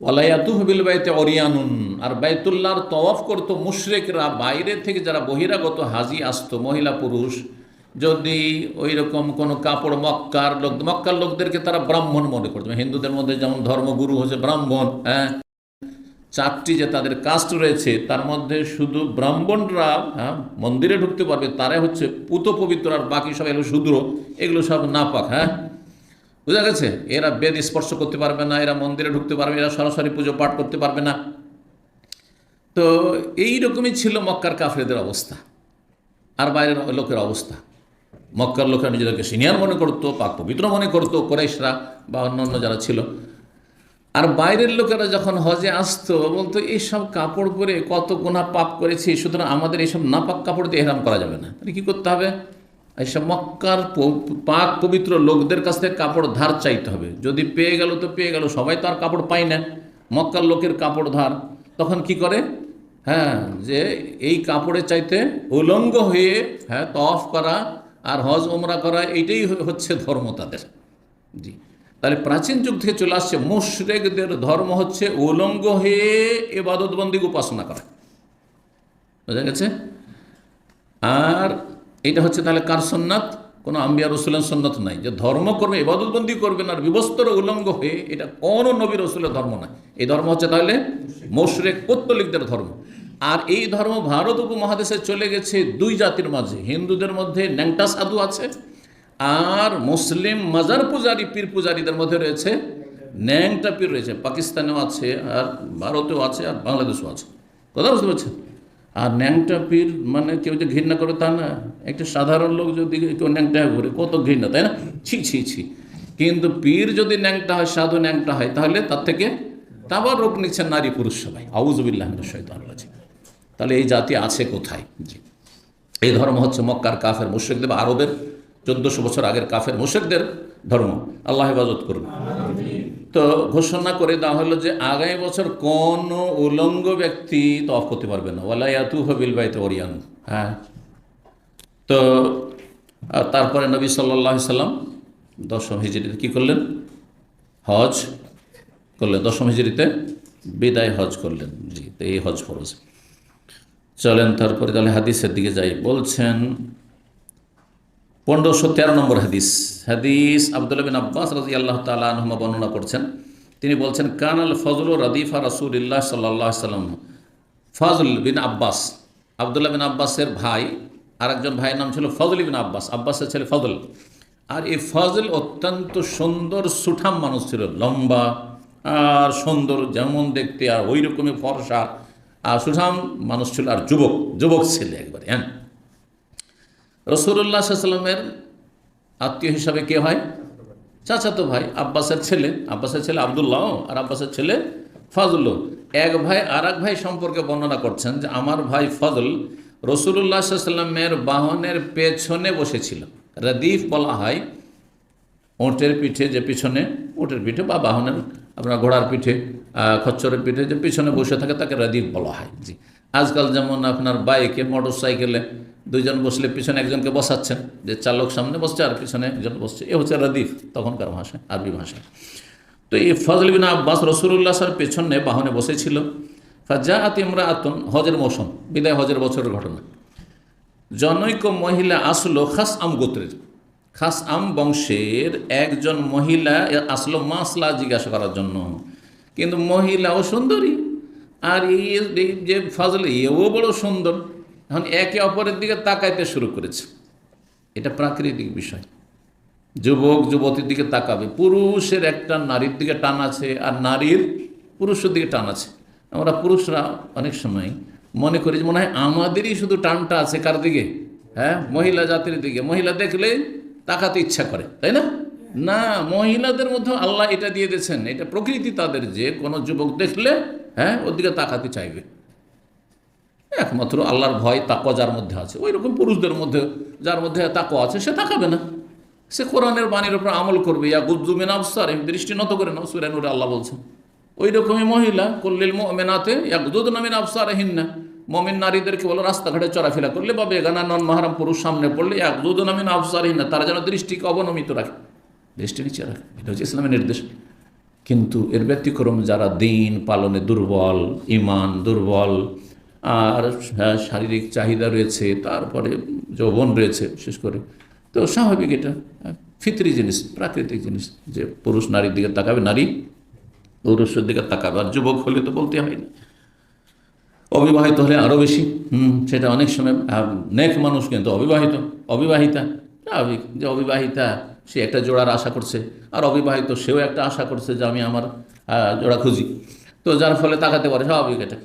ওলাইয়াতু হবিল বাইতে অরিয়ানুন আর বাইতুল্লাহর তওয়াফ করতো মুশরেকরা বাইরে থেকে যারা বহিরাগত হাজি আসতো মহিলা পুরুষ। যদি ওই রকম কোনো কাপড় মক্কার লোক মক্কার লোকদেরকে তারা ব্রাহ্মণ মনে করতো। হিন্দুদের মধ্যে যেমন ধর্মগুরু হচ্ছে ব্রাহ্মণ হ্যাঁ? চারটি যে তাদের কাস্ট রয়েছে তার মধ্যে শুধু ব্রাহ্মণরা হ্যাঁ, মন্দিরে ঢুকতে পারবে তারাই হচ্ছে পুত পবিত্র আর বাকি সব এগুলো শূদ্র। এগুলো সব নাপাক হ্যাঁ? বুঝা গেছে? এরা বেদ স্পর্শ করতে পারবে না, এরা মন্দিরে ঢুকতে পারবে এরা সরাসরি পুজো পাঠ করতে পারবে না। তো এই রকমই ছিল মক্কার কাফেরদের অবস্থা আর বাইরের লোকের অবস্থা। মক্কার লোকেরা নিজেদেরকে সিনিয়র মনে করতো, পাক পবিত্র মনে করতো, কোরাইশরা বা অন্যান্য যারা ছিল। আর বাইরের লোকেরা যখন হজে আসতো, বলতো, এইসব কাপড় পরে কত গুণা পাপ করেছি, সুতরাং আমাদের এইসব নাপাক কাপড় দিয়ে হেরাম করা যাবে না। কী করতে হবে? এইসব মক্কার পাক পবিত্র লোকদের কাছ থেকে কাপড় ধার চাইতে হবে। যদি পেয়ে গেল তো পেয়ে গেল, সবাই তো আর কাপড় পায় না। মক্কার লোকের কাপড় ধার। তখন কি করে? হ্যাঁ যে এই কাপড়ের চাইতে উলঙ্গ হয়ে হ্যাঁ তফ করা আর হজ ওমরা করা, এইটাই হচ্ছে ধর্ম তাদের। জি। তাহলে প্রাচীন যুগ থেকে চলে আসছে, মুশরেকদের ধর্ম হচ্ছে উলঙ্গ হয়ে এবাদতবন্দিক উপাসনা করা। বোঝা গেছে? আর এটা হচ্ছে তাহলে কার সন্ন্যাত কোনো আম্বিয়া রসুলের সন্ন্যত নাই। যে ধর্ম করবে, ইবাদতবন্দি করবেন আর বিবস্তর উলঙ্গ হয়ে, এটা কোনো নবী রসুলের ধর্ম নয় এই ধর্ম হচ্ছে তাহলে মোশরেক, পত্তলিকদের ধর্ম। আর এই ধর্ম ভারত উপমহাদেশে চলে গেছে দুই জাতির মাঝে। হিন্দুদের মধ্যে ন্যাংটা সাধু আছে, আর মুসলিম মাজার পূজারি, পীর পূজারীদের মধ্যে রয়েছে ন্যাংটা পীর রয়েছে। পাকিস্তানেও আছে, আর ভারতেও আছে, আর বাংলাদেশেও আছে। কথা বুঝতে পারছেন? আর ন্যাংটা পীর মানে কেউ যে ঘৃণা করে তা না। একটা সাধারণ লোক যদি কেউ ন্যাংটা ঘুরে, কত ঘৃণা, তাই না? ছি ছি ছি। কিন্তু পীর যদি ন্যাংটা হয়, সাধু ন্যাংটা হয়, তাহলে তার থেকে তাবার রোগ নিচ্ছেন নারী পুরুষ সবাই। আউজবিল্লাহ শৈতান তাহলে এই জাতি আছে কোথায়? জি। এই ধর্ম হচ্ছে মক্কার কাফের মুশ্রিকদের বা আরবের চোদ্দশো বছর আগের কাফের মুশ্রিকদের ধর্ম। আল্লাহ হেফাজত করুন। তো ঘোষণা করে দেওয়া হলো যে আগামী বছর কোন উলঙ্গ ব্যক্তি তফ করতে পারবে না। ওয়ালা ইয়াতু হবিল বাইতে ওরিয়ান হ্যাঁ। তো তারপরে নবী সাল্লাহ সাল্লাম দশম হিজড়িতে কী করলেন? হজ করলেন। দশম হিজড়িতে বিদায় হজ করলেন। জি এই হজ ফরজ। চলেন তারপরে তাহলে হাদিসের দিকে যাই। বলছেন পনেরোশো তেরো নম্বর হাদিস। হাদিস আবদুল্লাহ বিন আব্বাস রাজি আল্লাহ তালা আনহমা বর্ণনা করছেন। তিনি বলছেন কান আল ফজল রাদিফা রাসুলিল্লাহ সাল্লাহ সাল্লাম। ফজল বিন আব্বাস, আবদুল্লাহ বিন আব্বাসের ভাই আর একজন ভাইয়ের নাম ছিল ফজল বিন আব্বাস। আব্বাসের ছেলে ফজল। আর এই ফজল অত্যন্ত সুন্দর, সুঠাম মানুষ ছিল, লম্বা আর সুন্দর যেমন দেখতে আর ওই রকমই ফর্সা। আর সুঠাম মানুষ ছিল আর যুবক যুবক ছেলে একবারে হ্যাঁ? রসুল্লাহ সাল্লামের আত্মীয় হিসাবে কে হয়? চাচাতো ভাই, আব্বাসের ছেলে। আব্বাসের ছেলে আবদুল্লাহ আর আব্বাসের ছেলে ফজল এক ভাই আর এক ভাই সম্পর্কে বর্ণনা করছেন যে আমার ভাই ফজল রসুল্লাহ সাল্লামের বাহনের পেছনে বসেছিল। রদিফ বলা হয় ওঁটের পিঠে যে পিছনে, ওঁটের পিঠে বা বাহনের, আপনার ঘোড়ার পিঠে খচ্চরের পিঠে যে পিছনে বসে থাকে তাকে রদিফ বলা হয়। জি। আজকাল যেমন আপনার বাইকে মোটর সাইকেলে দুইজন বসলে পিছনে একজনকে বসাচ্ছেন, যে চালক সামনে বসছে আর পিছনে একজন বসছে। এ হচ্ছে রদিফ, তখনকার ভাষা, আরবি ভাষা। তো এই ফজল বিন আব্বাস রসুল্লাহ সার পেছনে বাহনে বসেছিল। ফাজা আত ইমরা আতন হজের মৌসুম, বিদায় হজের বছরের ঘটনা। জনৈক মহিলা আসলো খাস আম গোত্রের। খাস আম বংশের একজন মহিলা আসলো মাসলা জিজ্ঞাসা করার জন্য। কিন্তু মহিলাও সুন্দরী। আর এই যে ফজল, এও বড় সুন্দর। এখন একে অপরের দিকে তাকাইতে শুরু করেছে। এটা প্রাকৃতিক বিষয়। যুবক, যুবতীর দিকে তাকাবে। পুরুষের একটা নারীর দিকে টান আছে আর নারীর পুরুষের দিকে টান আছে। আমরা পুরুষরা অনেক সময় মনে করি মনে হয় আমাদেরই শুধু টানটা আছে কার দিকে? হ্যাঁ মহিলা জাতির দিকে। মহিলা দেখলে তাকাতে ইচ্ছা করে, তাই না? না, মহিলাদের মধ্যে আল্লাহ এটা দিয়ে দিয়েছেন। এটা প্রকৃতি তাদের যে কোনো যুবক দেখলে হ্যাঁ ওর দিকে তাকাতে চাইবে। একমাত্র আল্লাহর ভয় তাকওয়া যার মধ্যে আছে। ওই রকম পুরুষদের মধ্যে যার মধ্যে তাকওয়া আছে, সে তাকাবে না। সে কোরআনের বাণীর উপর আমল করবে। ইয়া গুদ্দুমিন আফসার দৃষ্টি নত করে নাও সুরেনুরে আল্লাহ বলছেন। ওই রকমই মহিলা, কল্লিল মেনাতে এক দুধ নামিন আফসার হিন্না মমিন নারীদেরকে বলো, রাস্তাঘাটে চলাফেরা করলে বা বেগানা নন মাহারাম পুরুষ সামনে পড়লে এক দুধ নামিন হিন্না তারা যেন দৃষ্টিকে অবনমিত রাখে। দৃষ্টি নিচে রাখে। এটা হচ্ছে ইসলামের নির্দেশ। কিন্তু এর ব্যতিক্রম যারা দিন পালনে দুর্বল ইমান দুর্বল আর শারীরিক চাহিদা রয়েছে, তারপরে যৌবন রয়েছে, বিশেষ করে। তো স্বাভাবিক এটা ফিতরি জিনিস, প্রাকৃতিক জিনিস, যে পুরুষ নারীর দিকে তাকাবে, নারী পুরুষের দিকে তাকাবে, আর যুবক হলে তো বলতে হয় না। অবিবাহিত হলে আরও বেশি, হুম, সেটা অনেক সময় নেক মানুষ কিন্তু অবিবাহিত, অবিবাহিতা, স্বাভাবিক যে অবিবাহিতা, সে একটা জোড়ার আশা করছে, আর অবিবাহিত সেও একটা আশা করছে যে আমি আমার জোড়া খুঁজি। তো যার ফলে তাকাতে পারে, স্বাভাবিক এটা।